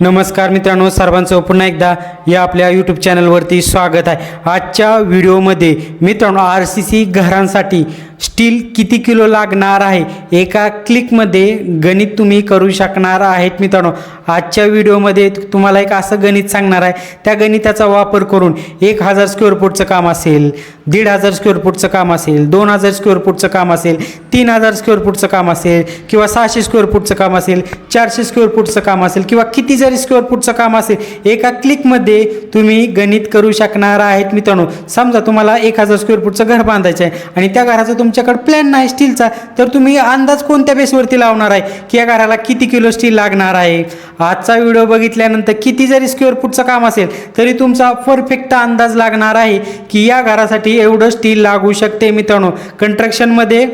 नमस्कार मित्रांनो सर्वांचं पुन्हा एकदा या आपल्या यूट्यूब चॅनलवरती स्वागत आहे. आजच्या व्हिडिओमध्ये मित्रांनो आर सी सी घरांसाठी स्टील किती किलो लागणार आहे? एका क्लिकमध्ये गणित तुम्ही करू शकणार आहेत मित्रांनो. आजच्या व्हिडिओमध्ये तुम्हाला एक असं गणित सांगणार आहे. त्या गणिताचा वापर करून एक हजार स्क्वेअर फूटचं काम असेल दीड हजार स्क्वेअर फूटचं काम असेल दोन हजार स्क्वेअर फूटचं काम असेल तीन हजार स्क्वेअर फूटचं काम असेल किंवा सहाशे स्क्वेअर फूटचं काम असेल चारशे स्क्वेअर फूटचं काम असेल किंवा किती जरी स्क्वेअर फूटचं काम असेल एका क्लिकमध्ये तुम्ही गणित करू शकणार आहेत मित्रांनो. समजा तुम्हाला एक हजार स्क्वेअर फूटचं घर बांधायचं आहे आणि त्या घराचं तुमच्याकडे प्लॅन नाही स्टीलचा तर तुम्ही अंदाज कोणत्या बेसवरती लावणार आहे? की या घराला किती किलो स्टील लागणार आहे? आजचा व्हिडिओ बघितल्यानंतर किती जरी स्क्वेअर फूटचं काम असेल तरी तुमचा परफेक्ट अंदाज लागणार आहे की या घरासाठी एवढं स्टील लागू शकते मित्रांनो. कंस्ट्रक्शनमध्ये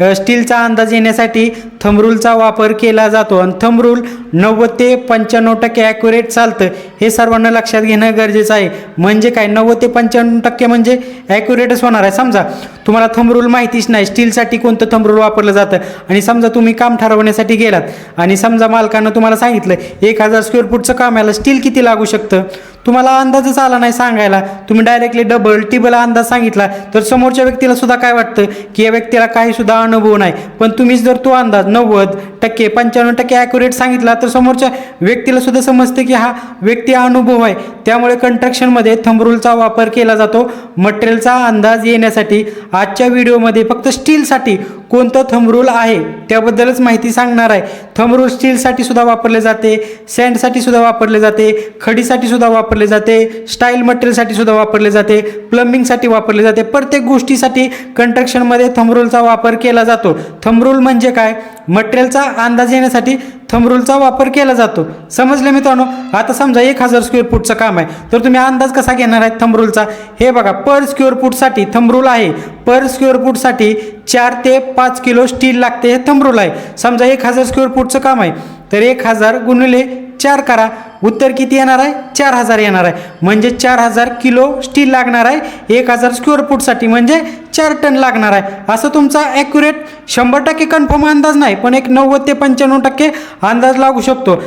स्टीलचा अंदाज येण्यासाठी थंबरूलचा वापर केला जातो आणि थंबरूल नव्वद ते पंच्याण्णव टक्के ॲक्युरेट चालतं हे सर्वांना लक्षात घेणं गरजेचं आहे. म्हणजे काय? नव्वद ते पंच्याण्णव टक्के म्हणजे ॲक्युरेटच होणार आहे. समजा तुम्हाला थंबरूल माहितीच नाही स्टीलसाठी कोणतं थंबरूल वापरलं जातं? आणि समजा तुम्ही काम ठरवण्यासाठी गेलात आणि समजा मालकानं तुम्हाला सांगितलं एक हजार स्क्वेअर फूटचं कामाला स्टील किती लागू शकतं? तुम्हाला अंदाजच आला नाही सांगायला. तुम्ही डायरेक्टली डबल टिबल अंदाज सांगितला. तर समोरच्या व्यक्तीला सुद्धा काय वाटतं? की या व्यक्तीला काही सुद्धा अनुभव नाही. पण तुम्हीच जर तो अंदाज नव्वद टक्के पंच्याण्णव टक्के ॲक्युरेट सांगितला तर समोरच्या व्यक्तीला सुद्धा समजते की हा व्यक्ती अनुभव आहे. त्यामुळे कंट्रक्शनमध्ये थंबरूलचा वापर केला जातो. मटेरियलचा अंदाज येण्यासाठी आजच्या व्हिडिओमध्ये फक्त स्टीलसाठी कोणतं थंबरूल आहे? त्याबद्दलच माहिती सांगणार आहे. थंबरूल स्टीलसाठी सुद्धा वापरले जाते सँडसाठी सुद्धा वापरले जाते खडीसाठी सुद्धा वापरले जाते स्टाईल मटेरियलसाठी सुद्धा वापरले जाते प्लंबिंगसाठी वापरले जाते. प्रत्येक गोष्टीसाठी कंस्ट्रक्शनमध्ये थंबरूलचा वापर केला जातो. थंबरूल म्हणजे काय? मटेरियलचा अंदाज येण्यासाठी थंबरूलचा वापर केला जातो. समजले मित्रांनो? आता समजा एक हजार स्क्वेअर फूटचं काम आहे. तर तुम्ही अंदाज कसा घेणार आहे थंबरूलचा हे बघा पर स्क्वेअर फूटसाठी थंबरूल आहे. पर स्क्वेअर फूटसाठी चार ते पाच किलो स्टील लागते हे थंबरूल आहे. समजा एक हजार स्क्वेअर फूटचं काम आहे. तर एक हजार गुणिले चार करा. उत्तर किती येणार आहे? चार हजार येणार आहे. म्हणजे चार हजार किलो स्टील लागणार आहे. एक हजार स्क्वेअर फूटसाठी म्हणजे चार टन लागणार आहे. असं तुमचा ॲक्युरेट शंभर टक्के कन्फर्म अंदाज नाही पण एक नव्वद ते पंच्याण्णव टक्के अंदाज लागू शकतो.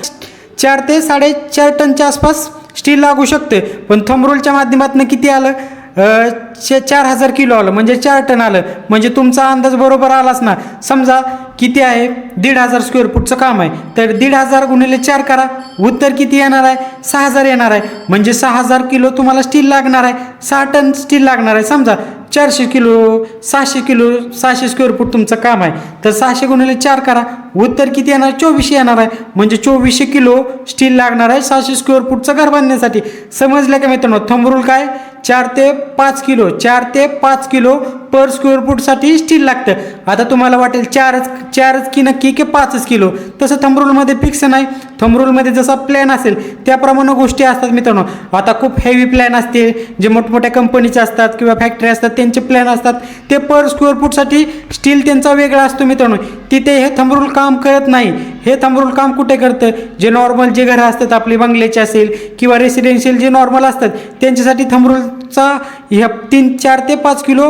चार ते साडेचार टनच्या आसपास स्टील लागू शकते. पण थंबरूलच्या माध्यमातून किती आलं? चे चार हजार किलो आलं. म्हणजे चार टन आलं. म्हणजे तुमचा अंदाज बरोबर आलाच ना. समजा किती आहे? दीड हजार स्क्वेअर फूटचं काम आहे. तर दीड हजार गुणिले चार करा. उत्तर किती येणार आहे? सहा हजार येणार आहे. म्हणजे सहा हजार किलो तुम्हाला स्टील लागणार आहे. सहा टन स्टील लागणार आहे. समजा चारशे किलो सहाशे किलो सहाशे स्क्वेअर फूट तुमचं काम आहे. तर सहाशे गुणिले चार करा. उत्तर किती येणार? चोवीसशे येणार आहे. म्हणजे चोवीसशे किलो स्टील लागणार आहे सहाशे स्क्वेअर फूटचं घर बांधण्यासाठी. समजलं का मित्रांनो? थंबरूल काय? चार ते पाच किलो चार ते पाच किलो पर स्क्वेअर फूटसाठी स्टील लागतं. आता तुम्हाला वाटेल चारच चारच की नक्की की पाचच किलो. तसं थंबरूलमध्ये फिक्स नाही. थंबरूलमध्ये जसा प्लॅन असेल त्याप्रमाणे गोष्टी असतात मित्रांनो. आता खूप हेवी प्लॅन असते जे मोठमोठ्या कंपनीचे असतात किंवा फॅक्टरी असतात त्यांचे प्लॅन असतात. ते पर स्क्वेअर फूटसाठी स्टील त्यांचा वेगळा असतो मित्रांनो. तिथे हे थंबरूल काम करत नाही. हे थंबरूल काम कुठे करतं? जे नॉर्मल जे घरं असतात आपली बंगल्याचे असेल किंवा रेसिडेन्शियल जे नॉर्मल असतात त्यांच्यासाठी थंबरूलचा ह्या तीन चार ते पाच किलो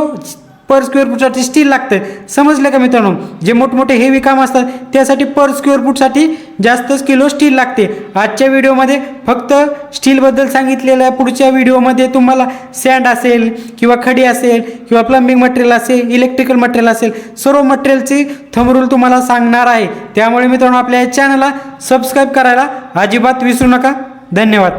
पर स्क्वेअर फूटसाठी स्टील लागतं समजलं का मित्रांनो? जे मोठमोठे हेवी काम असतात त्यासाठी पर स्क्वेअर फूटसाठी जास्तच किलो स्टील लागते. आजच्या व्हिडिओमध्ये फक्त स्टीलबद्दल सांगितलेलं आहे. पुढच्या व्हिडिओमध्ये तुम्हाला सँड असेल किंवा खडी असेल किंवा प्लंबिंग मटेरियल असेल इलेक्ट्रिकल मटेरियल असेल सर्व मटेरियलची थंबरूल तुम्हाला सांगणार आहे. त्यामुळे मित्रांनो आपल्या या चॅनलला सबस्क्राईब करायला अजिबात विसरू नका. धन्यवाद.